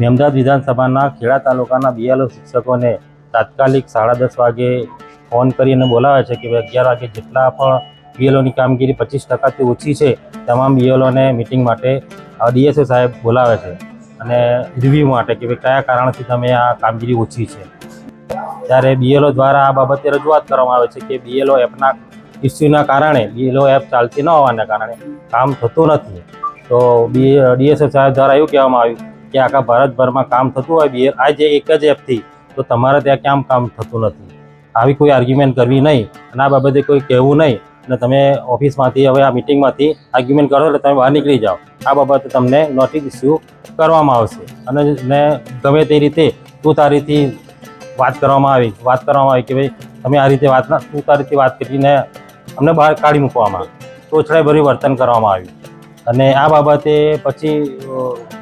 મેમદાદ વિધાનસભાના ખેડા તાલુકાના બીએલઓ શિક્ષકોને તાત્કાલિક સાડા દસ વાગે ફોન કરીને બોલાવે છે કે અગિયાર વાગે જેટલા પણ બીએલઓની કામગીરી પચીસ ટકાથી ઓછી છે, તમામ બીએલઓને મિટિંગ માટે ડીએસઓ સાહેબ બોલાવે છે અને રિવ્યૂ માટે કે ભાઈ કયા કારણથી તમે આ કામગીરી ઓછી છે. ત્યારે બીએલઓ દ્વારા આ બાબતે રજૂઆત કરવામાં આવે છે કે બીએલઓ એપના ઇસ્યુના કારણે, બીએલઓ એપ ચાલતી ન હોવાના કારણે કામ થતું નથી. તો બી, ડીએસઓ સાહેબ દ્વારા એવું કહેવામાં આવ્યું કે આખા ભારતભરમાં કામ થતું હોય, બી આ જે એક જ એપથી, તો તમારે ત્યાં કેમ કામ થતું નથી? આવી કોઈ આર્ગ્યુમેન્ટ કરવી નહીં અને આ બાબતે કોઈ કહેવું નહીં અને તમે ઓફિસમાંથી, હવે આ મિટિંગમાંથી આર્ગ્યુમેન્ટ કરો એટલે તમે બહાર નીકળી જાઓ. આ બાબતે તમને નોટિસ ઇસ્યુ કરવામાં આવશે. અને ને ગમે તે રીતે તું તારીથી વાત કરવામાં આવી, વાત કરવામાં આવી કે ભાઈ, તમે આ રીતે વાત તું તારીથી વાત કરીને અમને બહાર કાઢી મૂકવામાં તોછડાઈ ભર્યું વર્તન કરવામાં આવ્યું. અને આ બાબતે પછી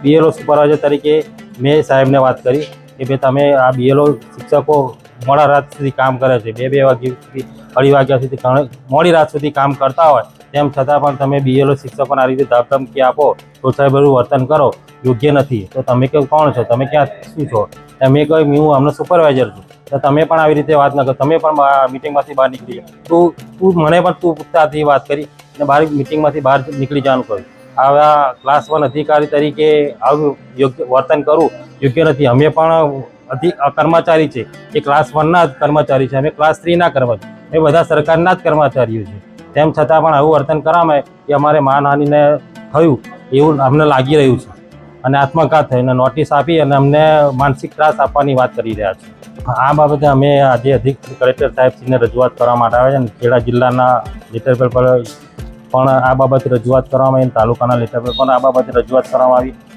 બીએલઓ સુપરવાઇઝર તરીકે મેં સાહેબને વાત કરી કે ભાઈ તમે આ બીએલઓ શિક્ષકો મોડા રાત સુધી કામ કરે છે. બે બે વાગ્યા સુધી, અઢી વાગ્યા સુધી મોડી રાત સુધી કામ કરતા હોય. તેમ છતાં પણ તમે બીએલઓ શિક્ષકોને આ રીતે ધમકી આપો તોછડાઈભર્યું વર્તન કરો. યોગ્ય નથી. તો તમે કે કોણ છો? તમે ક્યાં, શું છો? મેં કહ્યું, હું આમનો સુપરવાઇઝર છું. તો તમે પણ આવી રીતે વાત ન કરો. તમે પણ મિટિંગમાંથી બહાર નીકળી તું તું મને પણ તું પૂછતાથી વાત કરી. અને બહાર મિટિંગમાંથી બહાર નીકળી જવાનું કહ્યું. આવા ક્લાસ વન અધિકારી તરીકે આવું યોગ્ય વર્તન કરવું યોગ્ય નથી. અમે પણ કર્મચારી છે એ ક્લાસ વનના જ કર્મચારી છે અમે ક્લાસ થ્રીના કર્મચારી. એ બધા સરકારના જ કર્મચારીઓ છે તેમ છતાં પણ આવું વર્તન કરવામાં એ અમારે માનહાનિને થયું. એવું અમને લાગી રહ્યું છે. અને આત્મઘાત થઈને નોટિસ આપી અને અમને માનસિક ત્રાસ આપવાની વાત કરી રહ્યા છે. આ બાબતે અમે આજે અધિક કલેક્ટર સાહેબશ્રીને રજૂઆત કરવા માટે આવ્યા છે અને ખેડા જિલ્લાના લેટર પર પણ આ બાબતે રજૂઆત કરવામાં આવી તાલુકાના લેટર પણ આ બાબતે રજૂઆત કરવામાં આવી.